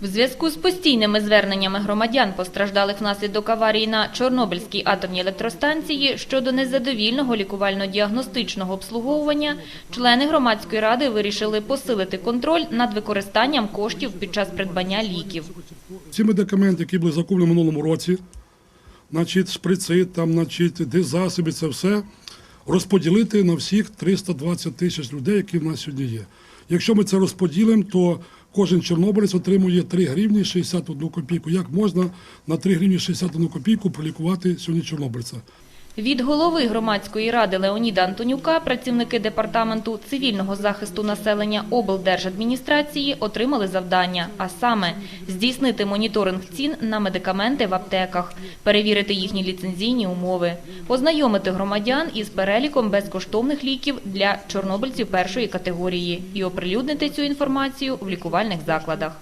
В зв'язку з постійними зверненнями громадян, постраждалих внаслідок аварії на Чорнобильській атомній електростанції щодо незадовільного лікувально-діагностичного обслуговування, члени громадської ради вирішили посилити контроль над використанням коштів під час придбання ліків. Ці медикаменти, які були закуплені в минулому році, значить, шприци, там, значить, дизасоби, це все розподілити на всіх 320 тисяч людей, які в нас сьогодні є. Якщо ми це розподілимо, то кожен чорнобилець отримує 3 гривні 61 копійку. Як можна на 3 гривні 61 копійку пролікувати сьогодні чорнобильця? Від голови громадської ради Леоніда Антонюка працівники департаменту цивільного захисту населення облдержадміністрації отримали завдання, а саме здійснити моніторинг цін на медикаменти в аптеках, перевірити їхні ліцензійні умови, ознайомити громадян із переліком безкоштовних ліків для чорнобильців першої категорії і оприлюднити цю інформацію в лікувальних закладах.